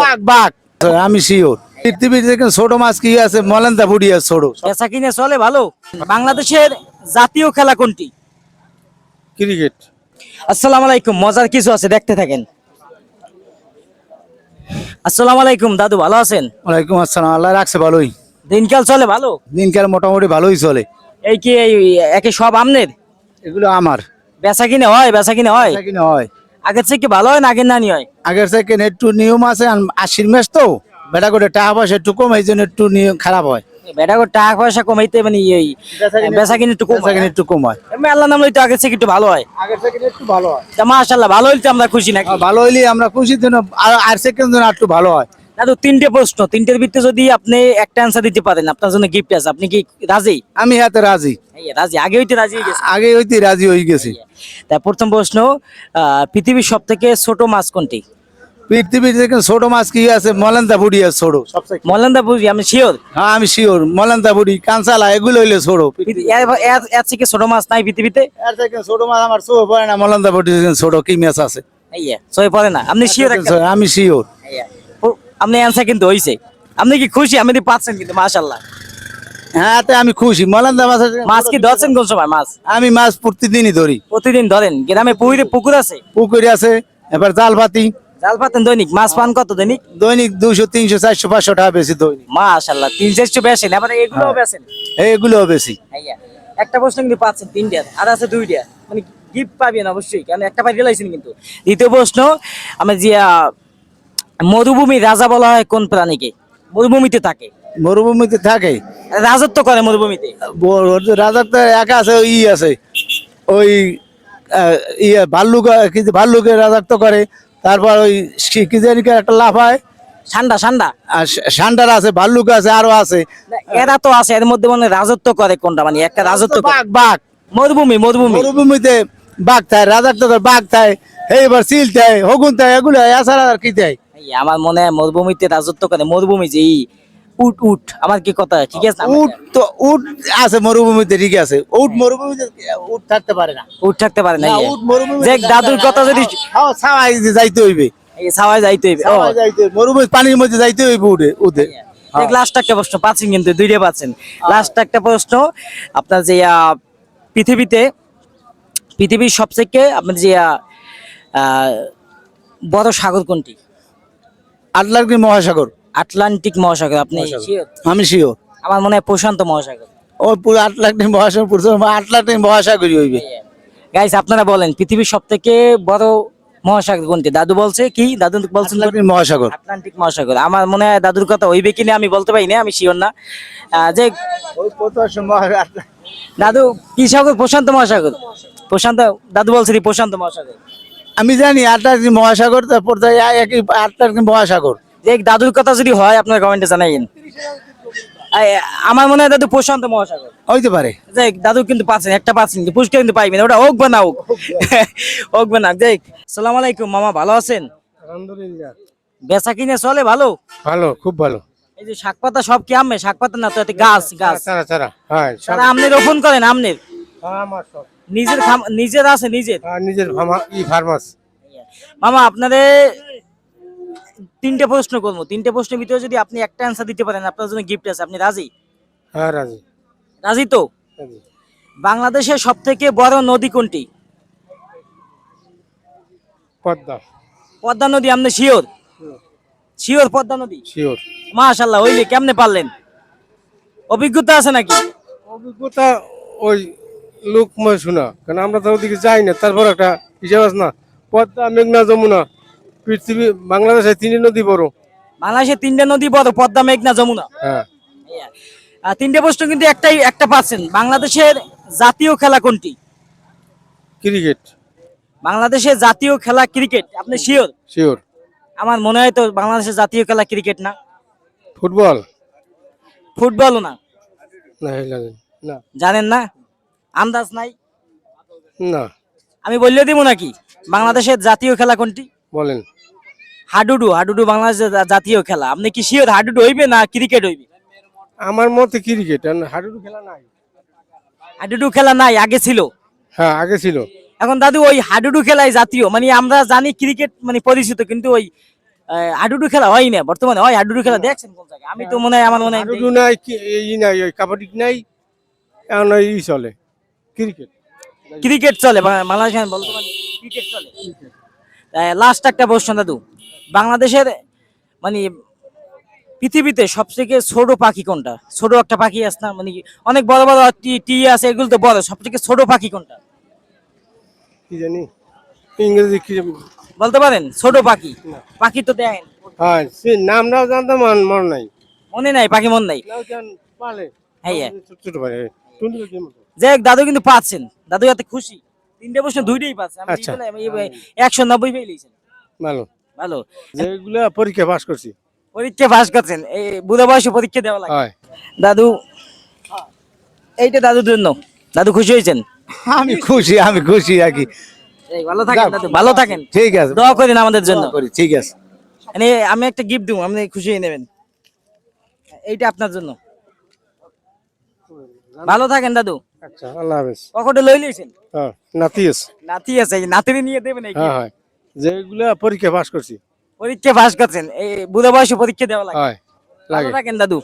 বাঘ বাঘ। আমি শিওর পৃথিবীর থেকে ছোট মাছ কি আছে? মলেন্দা বুড়ি আছে ছোট। বেচা কিনে চলে ভালো। বাংলাদেশের জাতীয় খেলা কোনটি? ক্রিকেট। আসসালামু আলাইকুম মজার কিছু আছে দেখতে থাকেন। আসসালামু আলাইকুম দাদু ভালো আছেন? ওয়ালাইকুম আসসালাম আল্লাহ রাখছে ভালোই। দিনকাল চলে ভালো? দিনকাল মোটামুটি ভালোই চলে। এই কি এই একে সব আমনের? এগুলো আমার। বেচা কিনে হয় বেচা কিনে হয়? বেচা কিনা হয়। আগের থেকে ভালো হয় না আগের নানি হয়? আগের থেকে একটু নিয়ম আছে আশির মেস তো। বেটা করে টাকা পয়সা একটু কম এই জন্য একটু নিয়ম খারাপ হয়। বেটা করে টাকা পয়সা কমাইতে মানে এই বেচা কিনে একটু কম একটু কম হয়। আল্লাহ নাম লইতে আগের থেকে একটু ভালো হয়? আগের থেকে একটু ভালো হয়। আমরা খুশি নাকি? ভালো হইলে আমরা খুশি আর আর সেকেন্ড আর একটু ভালো হয়। দাদু তিনটে প্রশ্ন তিনটের ভিত্তিতে যদি আপনি একটা অ্যান্সার দিতে পারেন আপনার জন্য গিফট আছে আপনি কি রাজি? আমি হাতে রাজি। রাজি। আগে হইতে রাজি হয়ে গেছে। আগে হইতে রাজি হয়ে গেছি। প্রথম প্রশ্ন পৃথিবীর সব থেকে ছোট মাছ কোনটি? পৃথিবীর থেকে ছোট মাছ কি আছে? মলেন্দা বুড়ি আছে ছোট বুঝি আমি শিওর হ্যাঁ আমি শিওর মলেন্দা বুড়ি কাঁচালা এগুলো হইলে ছোট। এর থেকে ছোট মাছ নাই পৃথিবীতে? এর থেকে ছোট মাছ আমার চোখ পড়ে না। মলেন্দা বুড়ি ছোট কি মাছ আছে? সই পড়ে না। আপনি শিওর আমি শিওর আপনি অ্যান্সার কিন্তু হইছে। আপনি কি খুশি? আপনি পাচ্ছেন কিন্তু মাশাল্লাহ হ্যাঁ তে আমি খুশি। মলেন্দা মাছ মাছ কি ধরছেন কোন সময় মাছ? আমি মাছ প্রতিদিনই ধরি। প্রতিদিন ধরেন? গ্রামে পুকুরে পুকুর আছে? পুকুরি আছে। এবার জাল পাতি জাল পাতেন দৈনিক মাছ পান কত দৈনিক? দৈনিক দুশো তিনশো চারশো পাঁচশো টাকা বেশি দৈনিক। মাশাল্লাহ তিন চারশো বেছেন এবার এগুলো বেছেন? এইগুলো বেশি। একটা প্রশ্ন কিন্তু পাচ্ছেন তিনটা আর আছে দুইটা। মানে গিফট পাবেন অবশ্যই কারণ একটা পাই গেলাইছেন কিন্তু। দ্বিতীয় প্রশ্ন আমি যে আহ, মরুভূমির রাজা বলা হয় কোন প্রাণীকে? মরুভূমিতে থাকে। মরুভূমিতে থাকে। রাজত্ব করে মরুভূমিতে। ব- রাজার তো একা আছে ই আছে। ওই ইয়ে ভাল্লুক কি যে ভাল্লুকের রাজত্ব করে। তারপর ওই কি জানি একটা লাফায় ঠান্ডা ঠান্ডা আর সান্ডার আছে ভাল্লুক আছে আরও আছে। এরা তো আছে এর মধ্যে মানে রাজত্ব করে কোনটা মানে একটা রাজত্ব বাঘ বাঘ। মরুভূমি মরুভূমি। মরুভূমিতে বাঘ থাকে রাজত্ব করে বাঘ থাকে এইবার সিল থাকে হগুন থাকে এগুলো এছাড়া আর কি দেয় আমার মনে হয় মরুভূমিতে রাজত্ব করে মরুভূমি যে উট উট আমার কি কথা? ঠিক আছে উট তো উট আছে মরুভূমিতে ঠিক আছে। উট মরুভূমিতে উট থাকতে পারে না। উট থাকতে পারে না ইয়ে। উট মরুভূমিতে যে দাদুর কথা যদি খাওয়া ছাওয়াই যাইতে হইবে। এই যাইতে হইবে ছাওয়াই যাইতে হইবে। মরুভূমি পানির মধ্যে যাইতে হইবে উঠে উঠে লাস্ট একটা প্রশ্ন পাচ্ছেন কিন্তু দুইটা পাচ্ছেন। লাস্ট একটা প্রশ্ন আপনার যে পৃথিবীতে পৃথিবীর সবথেকে আপনার যে বড় সাগর কোনটি? আটলান্টিক মহাসাগর। আটলান্টিক মহাসাগর আপনি sure? আমি শিওর আমার মনে হয় প্রশান্ত মহাসাগর। ও পুরো আটলান্টিক মহাসাগর পুরো আটলান্টিক মহাসাগরই হইবে। গাইস আপনারা বলেন পৃথিবীর সব থেকে বড় মহাসাগর কোনটি? দাদু বলছে কি? দাদু বলছেন? আটলান্টিক মহাসাগর। আটলান্টিক মহাসাগর। আমার মনে হয় দাদুর কথা হইবে কিনা আমি বলতে পারি না আমি শিওর না। আহ, যে ওই প্রকাশ্য মহাসাগর দাদু কি সাগর? প্রশান্ত মহাসাগর। প্রশান্ত দাদু বলছে কি প্রশান্ত মহাসাগর। আমি জানি আটলান্টিক মহাসাগর তারপর একই আটলান্টিক মহাসাগর। যে দাদুর কথা যদি হয় আপনার কমেন্টে জানাইন আমার মনে হয় দাদু প্রশান্ত মহাসাগর। হইতে পারে। যে দাদু কিন্তু পাচ্ছেন একটা পাচ্ছেন পুরস্কার কিন্তু পাইবেন ওটা হোক বা না হোক। হোক বা না দেখ সালাম আলাইকুম মামা ভালো আছেন? আলহামদুলিল্লাহ। বেচা কিনে চলে ভালো? ভালো খুব ভালো। এই যে শাক পাতা সব কি আমে? শাক পাতা না তো এতে গাছ গাছ। হ্যাঁ আমনে রোপণ করেন আমনের আমার সব। নিজের নিজের আছে নিজের? নিজের ই ফার্মাস। মামা আপনাদের তিনটে প্রশ্ন করব। তিনটে প্রশ্নের ভিতরে যদি আপনি একটা অ্যান্সার দিতে পারেন আপনার জন্য গিফট আছে। আপনি রাজি? হ্যাঁ রাজি। রাজি তো? বাংলাদেশের সব থেকে বড় নদী কোনটি? পদ্মা। পদ্মা নদী আপনি শিওর? শিওর। পদ্মা নদী? শিওর। মাশাল্লাহ হইলে কেমনে পারলেন? অভিজ্ঞতা আছে নাকি? অভিজ্ঞতা ওই লোকময় শোনা। কারণ আমরা তো ওদিকে যাই না তারপর একটা হিসাব আছে না পদ্মা মেঘনা যমুনা পৃথিবী বাংলাদেশে তিনটি নদী বড়। বাংলাদেশের তিনটে নদী বড় পদ্মা মেঘনা যমুনা। হ্যাঁ। তিনটে প্রশ্ন কিন্তু একটাই একটা পাচ্ছেন। বাংলাদেশের জাতীয় খেলা কোনটি? ক্রিকেট। বাংলাদেশের জাতীয় খেলা ক্রিকেট আপনি শিওর? শিওর। আমার মনে হয় তো বাংলাদেশের জাতীয় খেলা ক্রিকেট না। ফুটবল। ফুটবলও না। না। জানেন না? আন্দাজ নাই। না। আমি বললে দিব নাকি? বাংলাদেশের জাতীয় খেলা কোনটি? বলেন। হাডুডু হাডুডু বাংলাদেশের জাতীয় খেলা। আপনি কি শিওর হাডুডু হইবে না ক্রিকেট হইবে? আমার মতে ক্রিকেট হাডুডু খেলা নাই। হাডুডু খেলা নাই আগে ছিল। হ্যাঁ আগে ছিল। এখন দাদু ওই হাডুডু খেলাই জাতীয়। মানে আমরা জানি ক্রিকেট মানে পরিচিত কিন্তু ওই হাডুডু খেলা হয় না বর্তমানে। হয় হাডুডু খেলা দেখছেন কোন জায়গায়? আমি তো মনে হয় আমার মনে হয় হাডুডু নাই কি- ই নাই ওই কাবাডি নাই। এখন ওই চলে। ক্রিকেট। ক্রিকেট চলে বা- বাংলাদেশের বর্তমানে ক্রিকেট চলে। লাস্ট একটা প্রশ্ন দাদু। বাংলাদেশের মানে পৃথিবীতে সবথেকে ছোট পাখি কোনটা? ছোট একটা পাখি আছে না মানে অনেক বড় বড় টি টি আছে এগুলো তো বড়। সবথেকে ছোট পাখি কোনটা? কি জানি? ইংরেজি কি বলতে পারেন ছোট পাখি। পাখি তো দেখেন হ্যাঁ সে নামটাও জানতে মন- মনে নাই। মনে নাই পাখি মন নাই। পালে। হ্যাঁ হ্যাঁ। ছোট ছোট যাই দাদু কিন্তু পাচ্ছেন। দাদু এত খুশি। তিনটে প্রশ্ন দুইটাই পাচ্ছে। আচ্ছা। একশো নব্বই পেয়েছেন ভালো। ভালো। যেগুলা পরীক্ষা পাস করছি। পরীক্ষা পাস করছেন। এই বুড়ো বয়সে পরীক্ষা দেওয়া লাগে। দাদু এইটা দাদুর জন্য। দাদু খুশি হয়েছেন? আমি খুশি আমি খুশি আর কি। ভালো থাকেন দাদু ভালো থাকেন। ঠিক আছে। দোয়া করেন আমাদের জন্য। করি, ঠিক আছে। মানে আমি একটা গিফট দিব আপনি খুশি হয়ে নেবেন। এইটা আপনার জন্য। ভালো থাকেন দাদু। আচ্ছা আল্লাহ হাফেজ। পকেটে লই লইছেন? হ্যাঁ নাতি আছে। নাতি আছে এই নাতিরে নিয়ে দেবেন এই হ্যাঁ হয়। যেগুলা পরীক্ষা পাস করছি। পরীক্ষা পাস করছেন এই বুড়ো বয়সে পরীক্ষা দেওয়া লাগে। হয় ভালো লাগে থাকেন দাদু।